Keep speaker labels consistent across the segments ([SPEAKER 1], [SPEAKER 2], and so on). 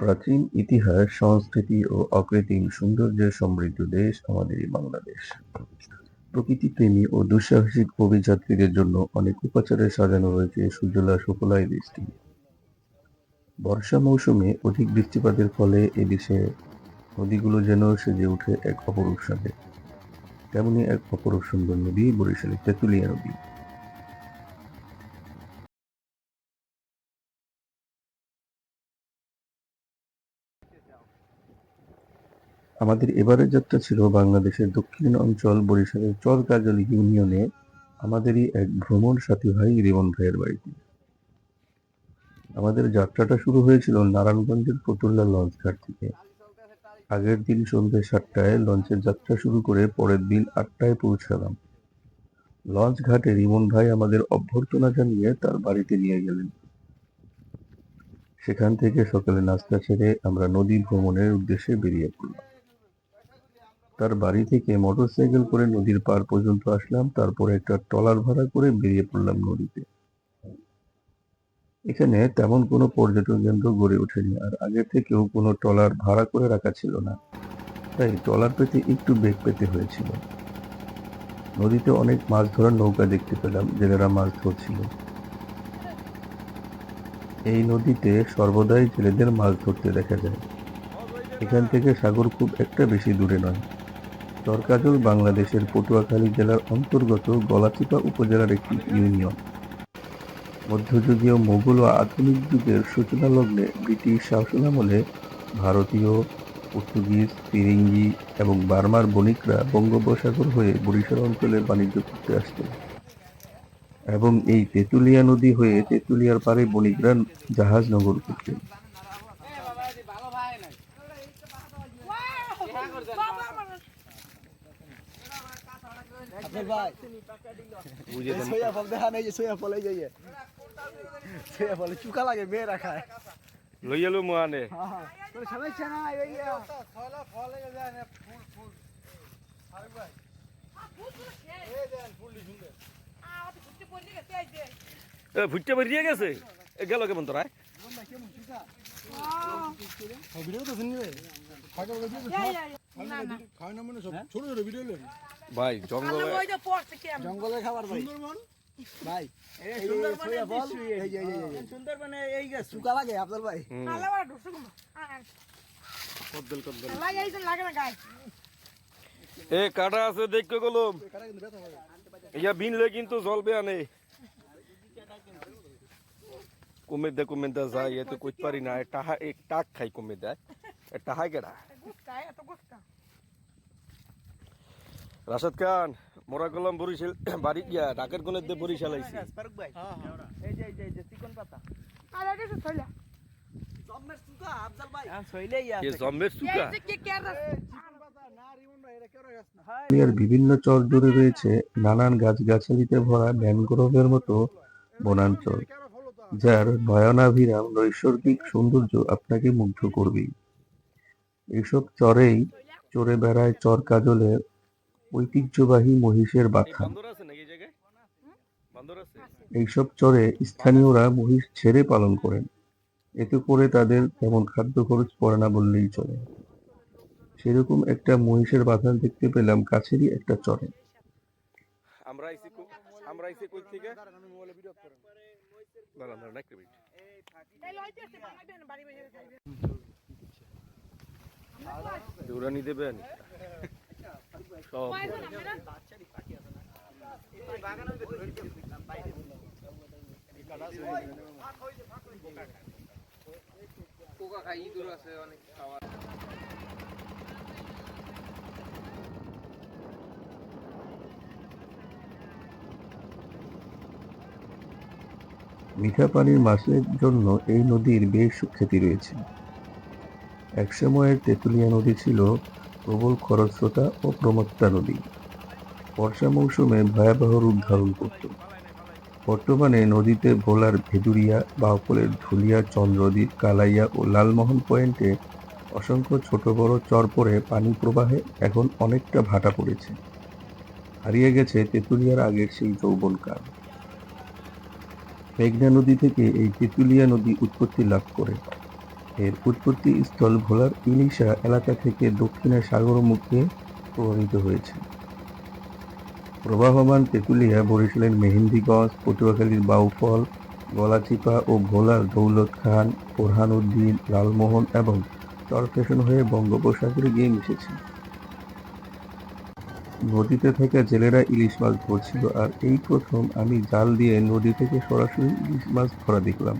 [SPEAKER 1] প্রাচীন ইতিহাস, সংস্কৃতি ও অকৃত্রিম সৌন্দর্যের সমৃদ্ধ দেশ আমাদের এই বাংলাদেশ। প্রকৃতিপ্রেমী ও দুঃসাহসিক অভিযাত্রীদের জন্য অনেক উপাচারে সাজানো রয়েছে সুজলা এই দেশটি। বর্ষা মৌসুমে অধিক বৃষ্টিপাতের ফলে এদেশে নদীগুলো যেন সেজে ওঠে এক অপরূপ সাথে তেমনি এক অপরূপ সুন্দর নদী বরিশালের তেঁতুলিয়া নদী আমাদের এবারের যাত্রা ছিল বাংলাদেশের দক্ষিণ অঞ্চল বরিশালের চরকাজল ইউনিয়নে আমাদেরই এক ভ্রমণ সাথী ভাই রিমন ভাইয়ের বাড়িতে। আমাদের যাত্রাটা শুরু হয়েছিল নারায়ণগঞ্জের ফতুল্লা লঞ্চ ঘাট থেকে। আগের দিন সন্ধ্যে সাতটায় লঞ্চের যাত্রা শুরু করে পরের দিন আটটায় পৌঁছালাম। লঞ্চ ঘাটে রিমন ভাই আমাদের অভ্যর্থনা জানিয়ে তার বাড়িতে নিয়ে গেলেন। সেখান থেকে সকালে নাস্তা ছেড়ে আমরা নদী ভ্রমণের উদ্দেশ্যে বেরিয়ে পড়লাম। তার বাড়ি থেকে মোটরসাইকেল করে নদীর পার পর্যন্ত আসলাম, তারপরে একটা ট্রলার ভাড়া করে বেরিয়ে পড়লাম নদীতে। এখানে তেমন কোনো পর্যটন কেন্দ্র গড়ে ওঠেনি, আর আগে থেকেও কোনো ট্রলার ভাড়া করে রাখা ছিল না। তাই ট্রলার পেতে একটু বেগ পেতে হয়েছিল। নদীতে অনেক মাছ ধরার নৌকা দেখতে পেলাম, জেলেরা মাছ ধরছিল। এই নদীতে সর্বদাই জেলেদের মাছ ধরতে দেখা যায়। এখান থেকে সাগর খুব একটা বেশি দূরে নয়। চরকাজল বাংলাদেশের পটুয়াখালী জেলার অন্তর্গত গলাচিপা উপজেলার একটি ইউনিয়ন। মধ্যযুগীয় মোগল ও আধুনিক যুগের সূচনা লগ্নে ব্রিটিশ শাসনামলে ভারতীয়, পর্তুগিজ, ফিরিঙ্গি এবং বার্মার বণিকরা বঙ্গোপসাগর হয়ে বরিশাল অঞ্চলে বাণিজ্য করতে আসতেন। এবং এই তেঁতুলিয়া নদী হয়ে তেঁতুলিয়ার পারে বণিকরা জাহাজ নগর করতেন।
[SPEAKER 2] ভাই। ফল দেখা নেই যে ফল এই চুকা লাগে মেয়েরা খায়
[SPEAKER 3] লই এলো মোয়ানে
[SPEAKER 2] হ্যাঁ হ্যাঁ সমস্যা না এই ইয়ে।
[SPEAKER 3] এ ফুটতে বেরিয়ে গেছে? এ গেল কেমন তোরা? ভাই জঙ্গলে
[SPEAKER 2] জঙ্গলের খাবার ভাই। ভাই এই লাগে আপনার ভাই?
[SPEAKER 3] কদ্দল কদ্দল। এ কাটা আছে দেখতে গেলাম। ইয়া কিন্তু জলবে আনে কমে দে কমে দে যায় এ তো কইতে পারি না। টাহা এক টাক খাই কমে দেয় টাহা কেডা? রাশাদ খান মোরা গেলাম বরিশাল বাড়ি গিয়া ডাকের কোনে দে বরিশাল আইছি।
[SPEAKER 1] বিভিন্ন চর জুড়ে রয়েছে নানান গাছগাছালিতে ভরা ম্যানগ্রোভের মতো বনাঞ্চল যার নয়নাভিরাম নৈসর্গিক সৌন্দর্য আপনাকে মুগ্ধ করবেই। এসব চরেই চড়ে বেড়ায় চর কাজলের ঐতিহ্যবাহী মহিষের
[SPEAKER 3] আছে
[SPEAKER 1] এইসব চরে স্থানীয়রা মহিষ ছেড়ে পালন করেন। এতে করে তাদের তেমন খাদ্য খরচ পড়ে না বললেই চলে। সেরকম একটা মহিষের বাথান দেখতে পেলাম কাছেরই একটা চরে।
[SPEAKER 3] আমরা আইছি আমরা আইছি কই থেকে? দাঁড়ান দাঁড়ান একটা মিনিট। দৌড়ানি দেবেন?
[SPEAKER 1] মিঠা পানির মাছের জন্য এই নদীর বেশ সুখ্যাতি রয়েছে। একসময়ের তেঁতুলিয়া নদী ছিল প্রবল খরস্রোতা ও প্রমত্তা নদী। বর্ষা মৌসুমে ভয়াবহ রূপ ধারণ করত। বর্তমানে নদীতে ভোলার ভেদুরিয়া, বাউকলের ধুলিয়া, চন্দ্রদ্বীপ, কালাইয়া ও লালমোহন পয়েন্টে অসংখ্য ছোট বড় চর পড়ে পানি প্রবাহে এখন অনেকটা ভাটা পড়েছে। হারিয়ে গেছে তেঁতুলিয়ার আগের সেই যৌবনকাল। মেঘনা নদী থেকে এই তেঁতুলিয়া নদী উৎপত্তি লাভ করে। এর উৎপত্তি স্থল ভোলার ইলিশা এলাকা থেকে দক্ষিণে সাগর মুখে প্রবাহিত হয়েছে। প্রবাহমান তেঁতুলিয়া, বরিশালের মেহেন্দিগঞ্জ, পটুয়াখালীর বাউফল, গলাচিপা ও ভোলার দৌলত খান বোরহানউদ্দিন লালমোহন এবং চরফেশন হয়ে বঙ্গোপসাগরে গিয়ে মিশেছে। নদীতে থাকা জেলেরা ইলিশ মাছ ধরছিল আর এই প্রথম আমি জাল দিয়ে নদী থেকে সরাসরি ইলিশ মাছ ধরা দেখলাম।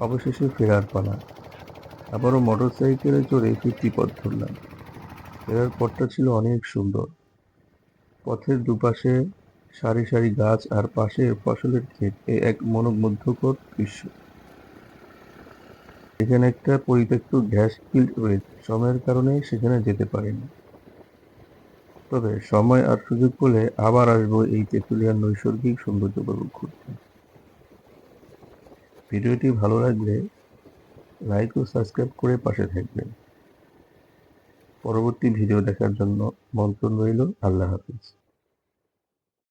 [SPEAKER 1] অবশেষে ফেরার পালা। আবারও মোটর সাইকেলে চড়ে ফিরতি পথ ধরলাম। ফেরার পথটা ছিল অনেক সুন্দর। পথের দুপাশে সারি সারি গাছ আর পাশে ফসলের ক্ষেত, এ এক মনোমুগ্ধকর দৃশ্য। এখানে একটা পরিত্যক্ত গ্যাস ফিল্ড রয়েছে। সময়ের কারণে সেখানে যেতে পারিনি। তবে সময় আর সুযোগ পেলে আবার আসব এই তেঁতুলিয়ার নৈসর্গিক সৌন্দর্য উপভোগ করতে ভিডিওটি ভালো লাগলে লাইক ও সাবস্ক্রাইব করে পাশে থাকবেন। পরবর্তী ভিডিও দেখার জন্য মন্ত্রণ রইল, আল্লাহ হাফিজ।